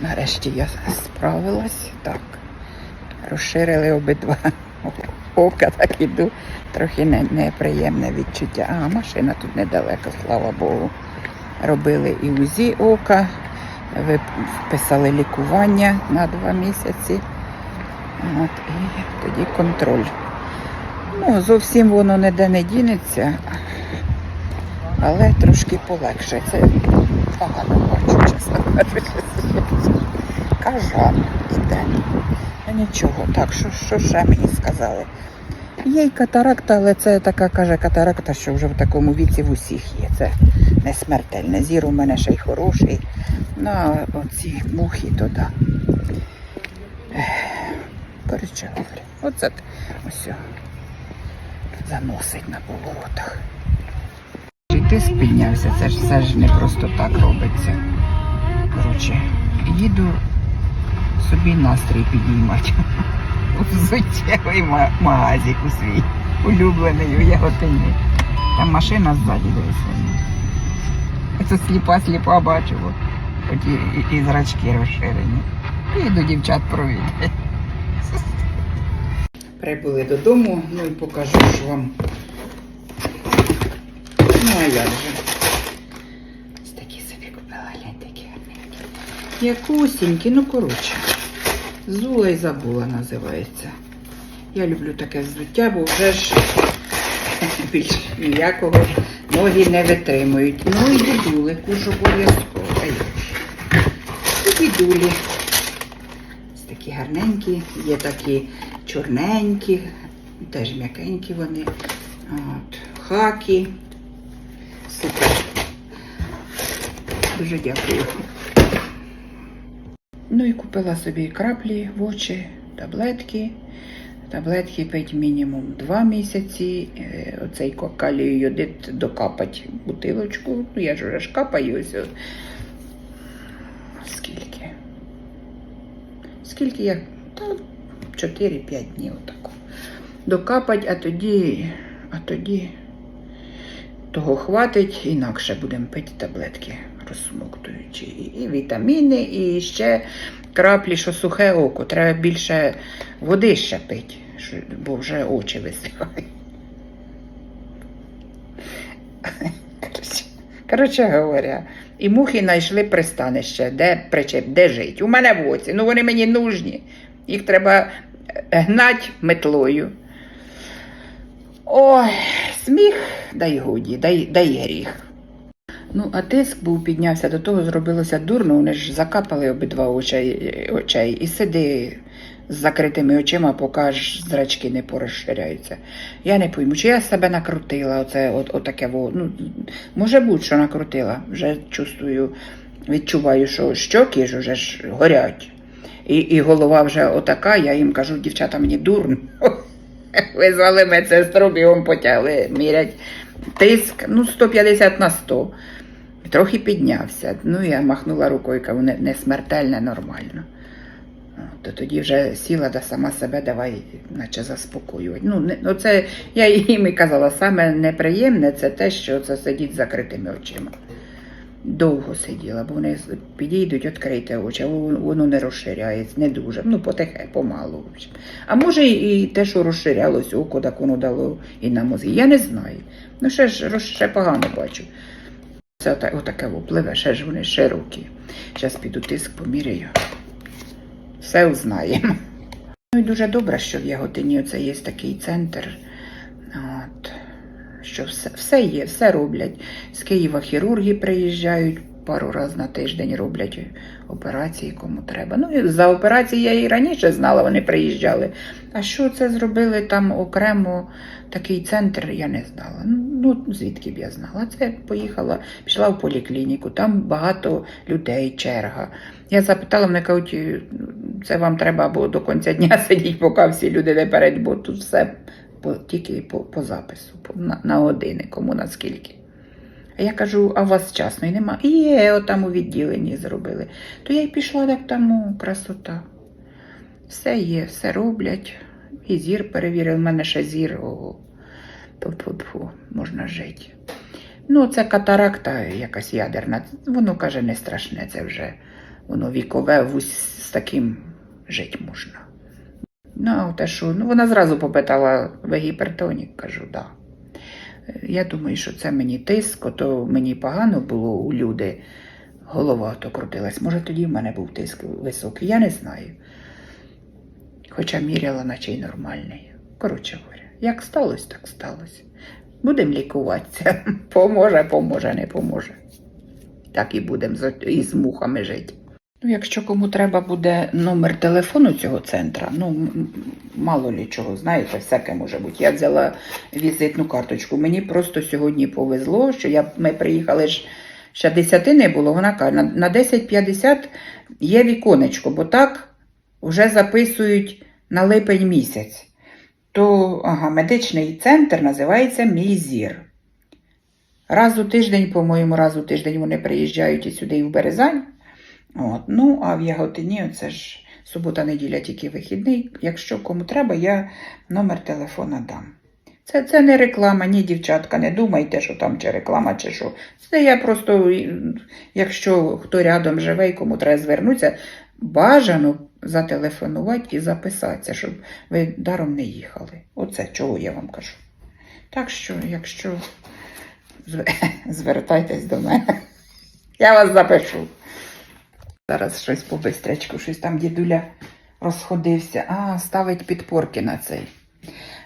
нарешті я справилась. Так. Розширили обидва ока, так іду. Трохи не, неприємне відчуття. А, машина тут недалеко, слава Богу. Робили і УЗІ ока, виписали лікування на два місяці. От, і тоді контроль. Ну, зовсім воно ніде не дінеться, але трошки полегше. Це погано бачу, чесно кажучи. Кажан іде. А нічого, так, що, що ще мені сказали? Є й катаракта, але це така каже катаракта, що вже в такому віці в усіх є. Це не смертельне. Зір у мене ще й хороший. Ну, а оці мухи то да. Коротше говоря, оце ось заносить на поворотах. І тиск піднявся, це ж все ж не просто так робиться. Коротше, їду собі настрій підіймати. У взуттєвий магазик у свій улюблений у Яготині. Там машина ззаді дивися. Це сліпа-сліпа бачу, бо хоч і, і, і зрачки розширені. Піду дівчат провідати. Прибули додому, ну і покажу ж вам. Ну, а як же? Ось такі собі купила, глянь, такі гарненькі. Якусінькі, ну коротше. Зула й забула називається. Я люблю таке взуття, бо вже ж більш ніякого ноги не витримують. Ну і дідулику ж обов'язково. І дідулі. Такі гарненькі, є такі чорненькі, теж м'якенькі вони. От, хакі. Супер. Дуже дякую. Ну і купила собі краплі в очі, таблетки. Таблетки пить мінімум 2 місяці. Е, Оцей калію йодит докапать бутилочку. Ну, я ж вже ж капаю ось. Скільки? Скільки я? Та 4-5 днів отако. Докапать, а тоді, а тоді того хватить, інакше будемо пити таблетки розсмоктуючи. І, вітаміни, і ще краплі, що сухе око. Треба більше води ще пити, бо вже очі висихають. Коротше, говоря, і мухи знайшли пристанище, де причеп, де жить. У мене в оці. Ну вони мені нужні. Їх треба е, гнать метлою. Ой, сміх, дай годі, дай, дай гріх. Ну, а тиск був піднявся, до того зробилося дурно, вони ж закапали обидва очей, очей і сиди з закритими очима, поки аж зрачки не порозширяються. Я не пойму, чи я себе накрутила, оце от, отаке, ну, може бути, що накрутила. Вже чувствую, відчуваю, що щоки ж уже ж горять. І, і голова вже отака, я їм кажу, дівчата, мені дурно. Визвали медсестру, бігом потягли, мірять тиск, ну, 150 на 100. Трохи піднявся. Ну, я махнула рукою, кажу, не, не смертельне, нормально. То тоді вже сіла да сама себе давай, наче заспокоювати. Ну, не, ну це, я їм і казала, саме неприємне це те, що це сидіть з закритими очима. Довго сиділа, бо вони підійдуть, відкрийте очі, а воно воно не розширяється, не дуже. Ну, потихе, помалу. А може і те, що розширялось око, так воно дало і на мозги. Я не знаю. Ну, ще ж ще погано бачу. Це отак, отаке вопливе, ще ж вони широкі. Зараз піду тиск поміряю. Все узнаємо. Ну і дуже добре, що в Яготині оце є такий центр. От, що все, все є, все роблять. З Києва хірурги приїжджають, пару разів на тиждень роблять операції, кому треба. Ну, за операції я і раніше знала, вони приїжджали. А що це зробили там окремо такий центр, я не знала. Ну, звідки б я знала? Це поїхала, пішла в поліклініку, там багато людей, черга. Я запитала, вони кажуть, це вам треба або до кінця дня сидіти, поки всі люди не перейдуть, бо тут все по, тільки по, по запису, по, на, на години, кому наскільки. Я кажу, а у вас вчасної нема? І отам у відділенні зробили. То я й пішла так там, о, красота. Все є, все роблять. І зір перевірив, у мене ще зір. Тьфу-тьфу-тьфу, можна жити. Ну, це катаракта якась ядерна. Воно каже, не страшне, це вже воно вікове, з таким жити можна. Ну, а те, що ну, вона зразу попитала, ви гіпертонік? Кажу, да. Я думаю, що це мені тиск, то мені погано було у люди, голова то крутилась. Може, тоді в мене був тиск високий, я не знаю. Хоча міряла, наче й нормальний. Коротше говоря, як сталося, так сталося. Будемо лікуватися. Поможе, поможе, не поможе. Так і будемо з- мухами жити. Ну, якщо кому треба буде номер телефону цього центра, ну мало лі чого, знаєте, всяке може бути. Я взяла візитну карточку. Мені просто сьогодні повезло, що я, ми приїхали ж ще 10 не було. Вона каже, на, на 10.50 є віконечко, бо так вже записують на липень місяць. То ага, медичний центр називається Мій зір. Раз у тиждень, по-моєму, раз у тиждень вони приїжджають і сюди і в Березань. От. Ну, а в Яготині це ж субота, неділя тільки вихідний. Якщо кому треба, я номер телефона дам. Це, це не реклама, ні, дівчатка, не думайте, що там чи реклама, чи що. Це я просто, якщо хто рядом живе і кому треба звернутися, бажано зателефонувати і записатися, щоб ви даром не їхали. Оце чого я вам кажу. Так що, якщо звертайтесь до мене, я вас запишу. Зараз щось по бистрячку, щось там дідуля розходився. А, ставить підпорки на цей.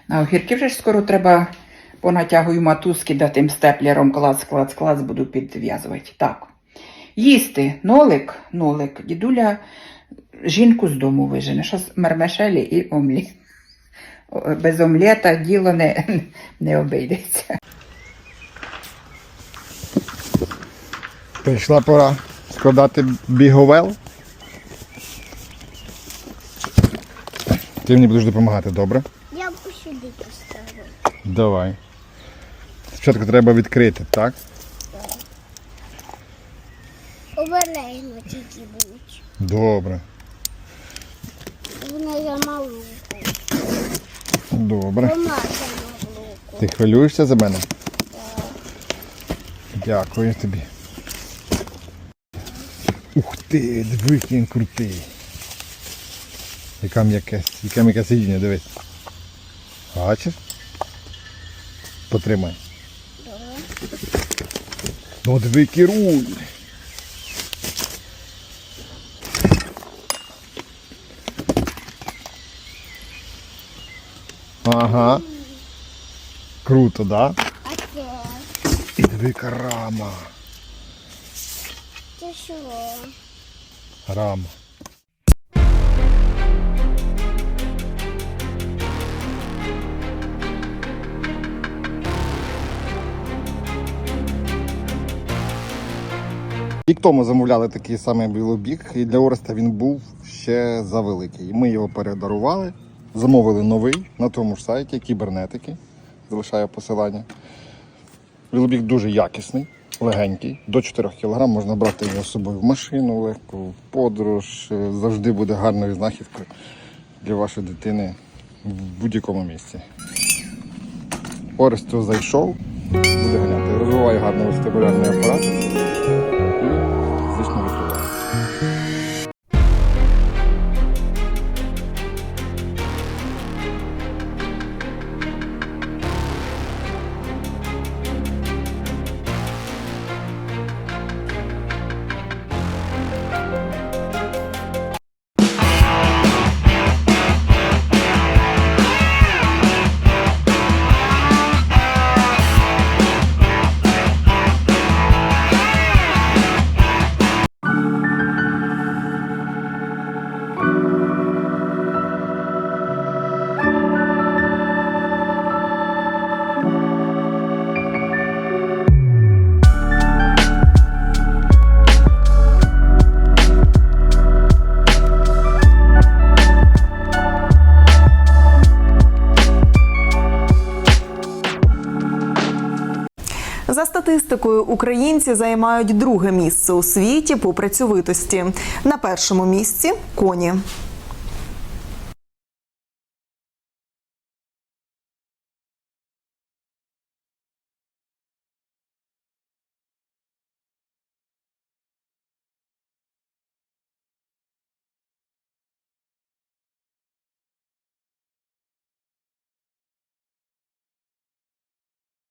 На огірки вже ж скоро треба понатягую матузки, да тим степлером клац, клац, клац буду підв'язувати. Так. Їсти нолик, нолик. Дідуля жінку з дому вижене. Що з мермешелі і омлі. Без омлета діло не, не обійдеться. Прийшла пора складати біговел. Ти мені будеш допомагати, добре? Я б сюди поставив. Давай. Спочатку треба відкрити, так? Обережно тільки будуть. Добре. Вони за малу. Добре. Вона. Ти хвилюєшся за мене? Так. Дякую тобі. Ух ти, диви, який він крутий. Яка м'яке, яке м'яке сидіння, дивись. Бачиш? Потримай. Ну, диви, який. Ага. Круто, да? А це? І диви, яка що? Рама. Рік тому замовляли такий самий білобіг, і для Ореста він був ще завеликий. Ми його передарували, замовили новий на тому ж сайті кібернетики. Залишаю посилання. Білобіг дуже якісний, легенький, до 4 кг можна брати його з собою в машину, легко, в подорож. Е, Завжди буде гарною знахідкою для вашої дитини в будь-якому місці. Оресту зайшов, буде ганяти. Розвиває гарний вестибулярний апарат статистикою, українці займають друге місце у світі по працьовитості. На першому місці коні.